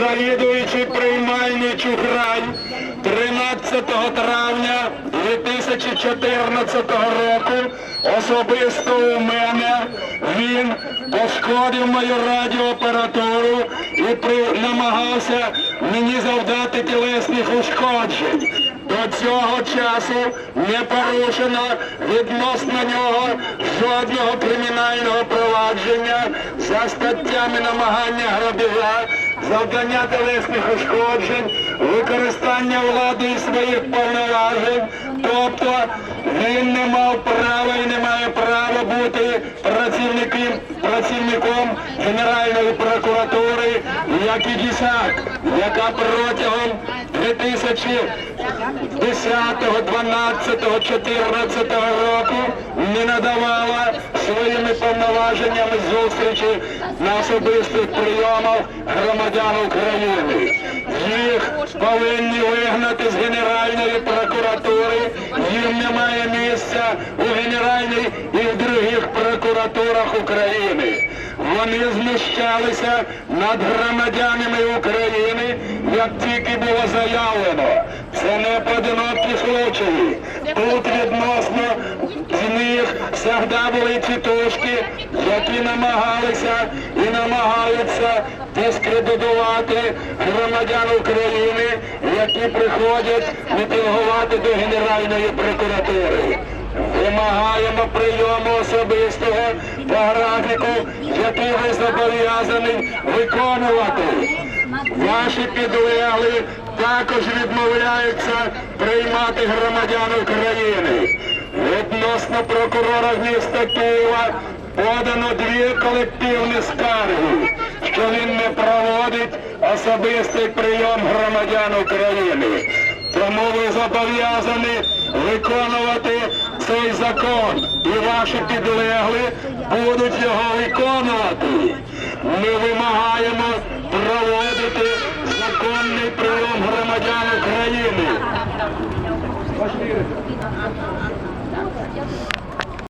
завідуючий приймальний Чухрай 13 травня 2014 року особисто у мене він пошкодив мою радіоапаратуру і при, намагався мені завдати тілесних ушкоджень. До цього часу не порушено відносно нього жодного кримінального провадження за статтями намагання грабежа, завдання телесних ушкоджень, використання влади і своїх повноважень. Тобто він не мав права і не має права бути працівником, Генеральної прокуратури, як і дісак, яка протягом 2010, 12, 14 року не надавала своїми повноваженнями зустрічі на особистих прийомах громадян України. Їх повинні вигнати з Генеральної прокуратури, їм немає місця у Генеральній і в других прокуратурах України. Вони знущалися над громадянами України, як тільки було заявлено. Це не поодинокі случаї. Тут відносно з них завжди були тітушки, які намагалися і намагаються дискредитувати громадян України, які приходять мітингувати до Генеральної прокуратури. Вимагаємо прийому особистого по графіку, який ви зобов'язані виконувати. Ваші підлегли також відмовляються приймати громадян України. Прокурора міста Києва подано дві колективні скарги, що він не проводить особистий прийом громадян України. Тому ви зобов'язані виконувати цей закон, і ваші підлегли будуть його виконувати. Ми вимагаємо проводити законний прийом громадян України.